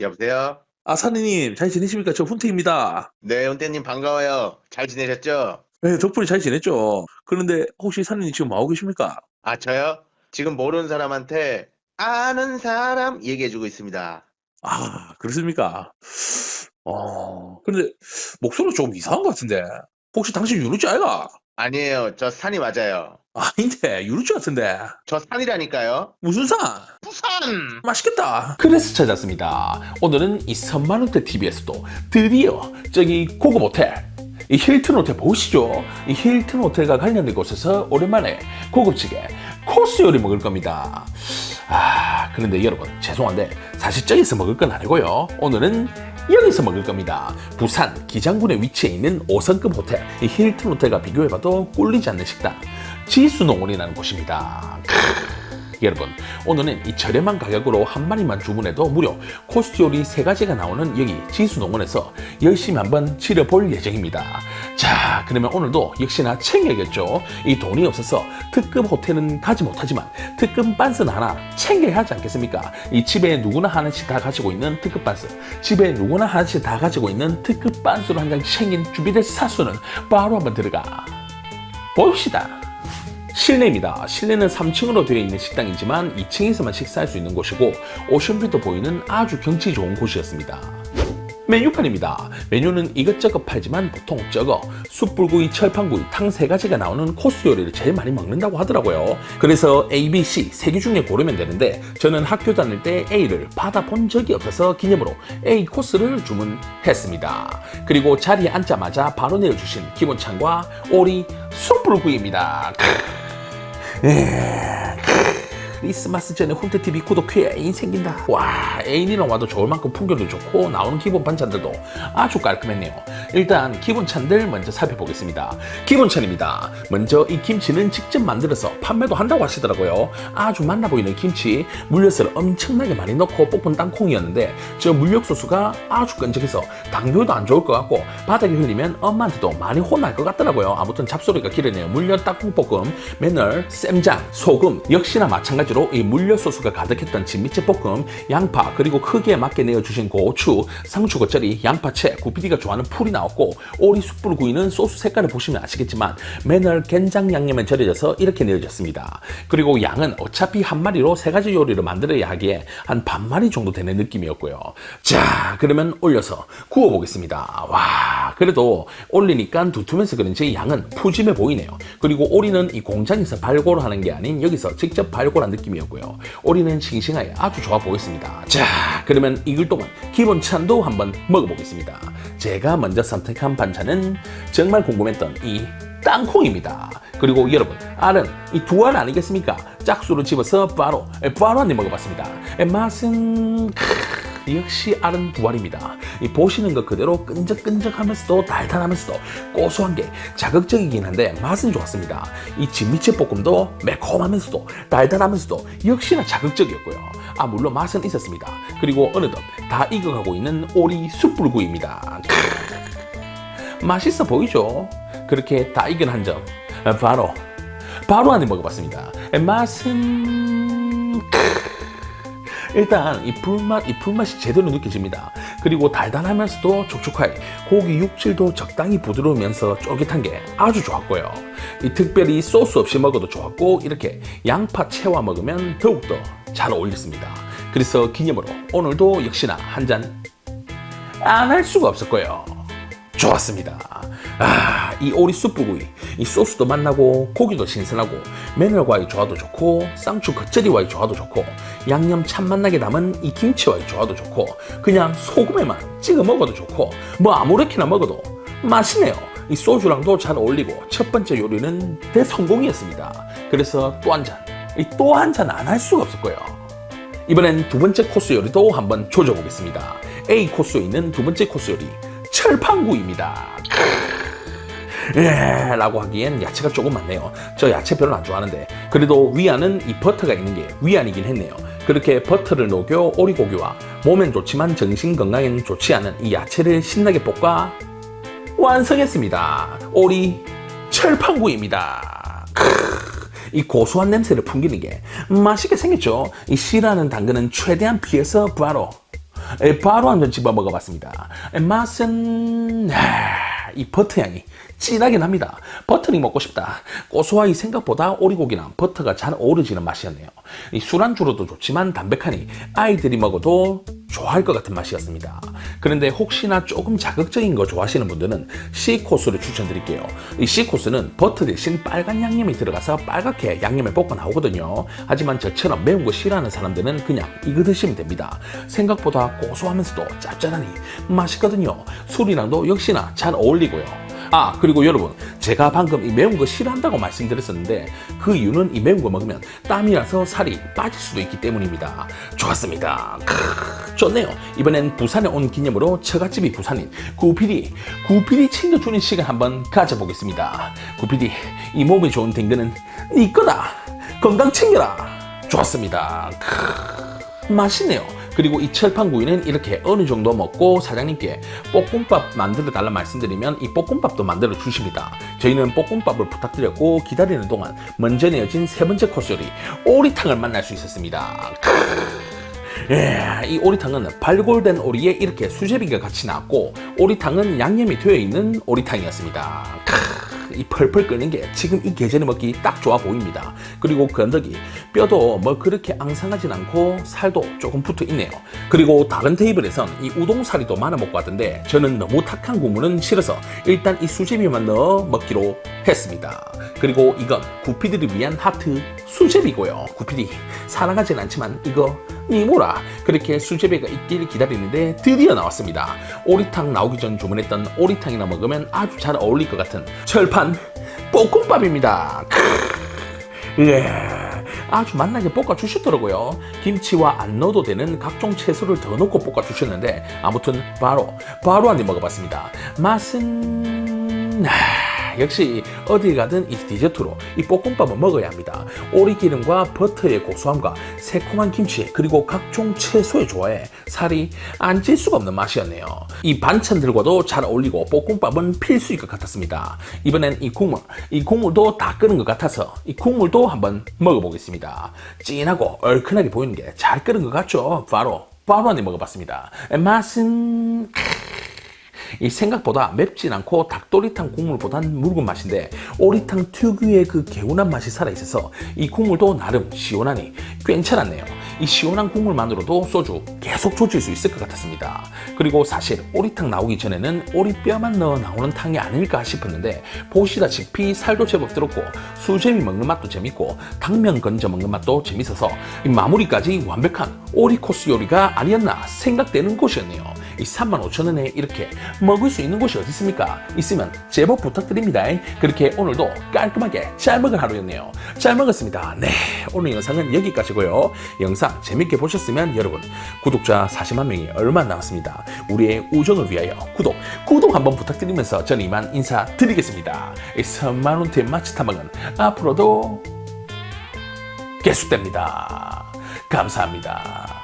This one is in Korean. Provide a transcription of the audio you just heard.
여보세요? 아, 사장님, 잘 지내십니까? 저 훈태입니다. 네, 훈태님 반가워요. 잘 지내셨죠? 네, 덕분에 잘 지냈죠? 그런데 혹시 사장님 지금 뭐하고 계십니까? 아, 저요? 지금 모르는 사람한테 아는 사람 얘기해주고 있습니다. 아, 그렇습니까? 어, 근데 목소리가 좀 이상한 것 같은데. 혹시 당신 유루지 아이가? 아니에요. 저 산이 맞아요. 아닌데, 유루지 같은데. 저 산이라니까요. 무슨 산? 부산! 맛있겠다. 그래서 찾았습니다. 오늘은 이 선만호텔 TV에서도 드디어 저기 고급 호텔, 이 힐튼 호텔 보시죠? 이 힐튼 호텔과 관련된 곳에서 오랜만에 고급지게 코스 요리 먹을 겁니다. 아, 그런데 여러분, 죄송한데, 사실 저기서 먹을 건 아니고요. 오늘은 여기서 먹을 겁니다. 부산 기장군에 위치해 있는 5성급 호텔, 이 힐튼 호텔과 비교해봐도 꿀리지 않는 식당, 지수농원이라는 곳입니다. 여러분 오늘은 이 저렴한 가격으로 한 마리만 주문해도 무려 코스 요리 세 가지가 나오는 여기 지수농원에서 열심히 한번 치러볼 예정입니다. 자 그러면 오늘도 역시나 챙겨야겠죠. 이 돈이 없어서 특급 호텔은 가지 못하지만 특급 반스는 하나 챙겨야 하지 않겠습니까? 이 집에 누구나 하나씩 다 가지고 있는 특급 반스 집에 누구나 하나씩 다 가지고 있는 특급 반스로 한 장 챙긴 준비된 사수는 바로 한번 들어가 봅시다. 실내입니다. 실내는 3층으로 되어 있는 식당이지만 2층에서만 식사할 수 있는 곳이고 오션뷰도 보이는 아주 경치 좋은 곳이었습니다. 메뉴판입니다. 메뉴는 이것저것 팔지만 보통 저거 숯불구이, 철판구이, 탕 세 가지가 나오는 코스 요리를 제일 많이 먹는다고 하더라고요. 그래서 A, B, C 세 개 중에 고르면 되는데 저는 학교 다닐 때 A를 받아본 적이 없어서 기념으로 A 코스를 주문했습니다. 그리고 자리에 앉자마자 바로 내어주신 기본찬과 오리 숯불구이입니다. 예. 크리스마스 전에 훈트TV 구독해 애인 생긴다. 와, 애인이랑 와도 좋을 만큼 풍경도 좋고 나오는 기본 반찬들도 아주 깔끔했네요. 일단 기본찬들 먼저 살펴보겠습니다. 기본찬입니다. 먼저 이 김치는 직접 만들어서 판매도 한다고 하시더라고요. 아주 맛나 보이는 김치, 물엿을 엄청나게 많이 넣고 볶은 땅콩이었는데 저 물엿 소스가 아주 끈적해서 당뇨도 안 좋을 것 같고 바닥에 흘리면 엄마한테도 많이 혼날 것 같더라고요. 아무튼 잡소리가 길어네요. 물엿 땅콩 볶음, 매널, 쌈장, 소금 역시나 마찬가지 로 이 물엿 소스가 가득했던 진미채 볶음, 양파 그리고 크기에 맞게 내어주신 고추, 상추 겉절이, 양파채, 구피디가 좋아하는 풀이 나왔고 오리 숯불 구이는 소스 색깔을 보시면 아시겠지만 매널 간장 양념에 절여져서 이렇게 내어졌습니다. 그리고 양은 어차피 한 마리로 세 가지 요리를 만들어야 하기에 한 반 마리 정도 되는 느낌이었고요. 자, 그러면 올려서 구워보겠습니다. 와, 그래도 올리니까 두툼해서 그런지 양은 푸짐해 보이네요. 그리고 오리는 이 공장에서 발골하는 게 아닌 여기서 직접 발골한 느낌 이었고요. 오리는 싱싱하게 아주 좋아 보였습니다. 자, 그러면 익을 동안 기본 찬도 한번 먹어보겠습니다. 제가 먼저 선택한 반찬은 정말 궁금했던 이 땅콩입니다. 그리고 여러분, 알은 이 두 알 아니겠습니까? 짝수로 집어서 바로, 에, 바로 한 입 먹어봤습니다. 에, 맛은, 크, 역시 알은 두 알입니다. 이 보시는 것 그대로 끈적끈적하면서도 달달하면서도 고소한 게 자극적이긴 한데 맛은 좋았습니다. 이 진미채 볶음도 매콤하면서도 달달하면서도 역시나 자극적이었고요. 아, 물론 맛은 있었습니다. 그리고 어느덧 다 익어가고 있는 오리 숯불구이입니다. 크, 맛있어 보이죠? 그렇게 다 익은 한 점, 바로, 바로 한입 먹어봤습니다. 맛은, 일단 이 불맛, 이 불맛이 제대로 느껴집니다. 그리고 달달하면서도 촉촉하게 고기 육질도 적당히 부드러우면서 쫄깃한 게 아주 좋았고요. 이 특별히 소스 없이 먹어도 좋았고 이렇게 양파 채와 먹으면 더욱더 잘 어울렸습니다. 그래서 기념으로 오늘도 역시나 한 잔 안 할 수가 없었고요. 좋았습니다. 아, 이 오리 숯불구이, 이 소스도 맛나고 고기도 신선하고 메밀과의 조화도 좋고 쌍추 겉절이와의 조화도 좋고 양념 참 맛나게 담은 이 김치와의 조화도 좋고 그냥 소금에만 찍어 먹어도 좋고 뭐 아무렇게나 먹어도 맛있네요. 이 소주랑도 잘 어울리고 첫 번째 요리는 대성공이었습니다. 그래서 또 한 잔, 이 또 한 잔 안 할 수가 없었고요. 이번엔 두 번째 코스 요리도 한번 조져보겠습니다. A 코스에 있는 두 번째 코스 요리 철판구이입니다. 예, 라고 하기엔 야채가 조금 많네요. 저 야채 별로 안 좋아하는데 그래도 위안은 이 버터가 있는 게 위안이긴 했네요. 그렇게 버터를 녹여 오리고기와 몸엔 좋지만 정신 건강에는 좋지 않은 이 야채를 신나게 볶아 완성했습니다. 오리 철판구이입니다. 크으, 이 고소한 냄새를 풍기는 게 맛있게 생겼죠. 이 씨라는 당근은 최대한 피해서 바로 에, 바로 한점 집어 먹어봤습니다. 에, 맛은 아, 이 버터 향이 진하게 납니다. 버터링 먹고 싶다. 고소하이 생각보다 오리고기랑 버터가 잘 어우러지는 맛이었네요. 이 술안주로도 좋지만 담백하니 아이들이 먹어도 좋아할 것 같은 맛이었습니다. 그런데 혹시나 조금 자극적인 거 좋아하시는 분들은 C 코스를 추천드릴게요. 이 C 코스는 버터 대신 빨간 양념이 들어가서 빨갛게 양념에 볶아 나오거든요. 하지만 저처럼 매운 거 싫어하는 사람들은 그냥 이거 드시면 됩니다. 생각보다 고소하면서도 짭짤하니 맛있거든요. 술이랑도 역시나 잘 어울리고요. 아 그리고 여러분 제가 방금 이 매운 거 싫어한다고 말씀드렸었는데 그 이유는 이 매운 거 먹으면 땀이 나서 살이 빠질 수도 있기 때문입니다 좋았습니다 크, 좋네요. 이번엔 부산에 온 기념으로 처갓집이 부산인 구피디 구피디 챙겨주는 시간 한번 가져보겠습니다. 구피디 이 몸에 좋은 댕근은 네 거다 건강 챙겨라. 좋았습니다. 크, 맛있네요. 그리고 이 철판구이는 이렇게 어느 정도 먹고 사장님께 볶음밥 만들어 달라 말씀드리면 이 볶음밥도 만들어 주십니다. 저희는 볶음밥을 부탁드렸고 기다리는 동안 먼저 내어진 세 번째 코스 요리 오리탕을 만날 수 있었습니다. 예, 이 오리탕은 발골된 오리에 이렇게 수제비가 같이 나왔고 오리탕은 양념이 되어 있는 오리탕이었습니다. 크, 이 펄펄 끓는 게 지금 이 계절에 먹기 딱 좋아 보입니다. 그리고 건더기 뼈도 뭐 그렇게 앙상하진 않고 살도 조금 붙어 있네요. 그리고 다른 테이블에선 이 우동사리도 말아 먹고 왔던데 저는 너무 탁한 국물은 싫어서 일단 이 수제비만 넣어 먹기로 했습니다. 그리고 이건 구피들을 위한 하트 수제비고요. 구피디 사랑하진 않지만 이거 니모라 그렇게 수제비가 있길 기다리는데 드디어 나왔습니다. 오리탕 나오기 전 주문했던 오리탕이나 먹으면 아주 잘 어울릴 것 같은 철판 볶음밥입니다. 크으. 예. 아주 맛나게 볶아 주셨더라고요. 김치와 안 넣어도 되는 각종 채소를 더 넣고 볶아 주셨는데 아무튼 바로 바로 한 입 먹어봤습니다. 맛은 아, 역시 어디 가든 이 디저트로 이 볶음밥은 먹어야 합니다. 오리 기름과 버터의 고소함과 새콤한 김치 그리고 각종 채소의 조화에 살이 안 찔 수가 없는 맛이었네요. 이 반찬들과도 잘 어울리고 볶음밥은 필수일 것 같았습니다. 이번엔 이 국물, 이 국물도 다 끓은 것 같아서 이 국물도 한번 먹어보겠습니다. 진하고 얼큰하게 보이는 게 잘 끓은 것 같죠? 바로 바로 한입 먹어봤습니다. 맛은 이 생각보다 맵진 않고 닭도리탕 국물보단 묽은 맛인데 오리탕 특유의 그 개운한 맛이 살아있어서 이 국물도 나름 시원하니 괜찮았네요. 이 시원한 국물만으로도 소주 계속 조질 수 있을 것 같았습니다. 그리고 사실 오리탕 나오기 전에는 오리뼈만 넣어 나오는 탕이 아닐까 싶었는데 보시다시피 살도 제법 들었고 수제비 먹는 맛도 재밌고 당면 건져 먹는 맛도 재밌어서 이 마무리까지 완벽한 오리 코스 요리가 아니었나 생각되는 곳이었네요. 이 35,000원에 이렇게 먹을 수 있는 곳이 어디 있습니까? 있으면 제보 부탁드립니다. 그렇게 오늘도 깔끔하게 잘 먹은 하루였네요. 잘 먹었습니다. 네, 오늘 영상은 여기까지고요. 영상 재밌게 보셨으면 여러분 구독자 40만 명이 얼마 남았습니다. 우리의 우정을 위하여 구독, 구독 한번 부탁드리면서 저는 이만 인사드리겠습니다. 이 선만원대 마치 탐방은 앞으로도 계속됩니다. 감사합니다.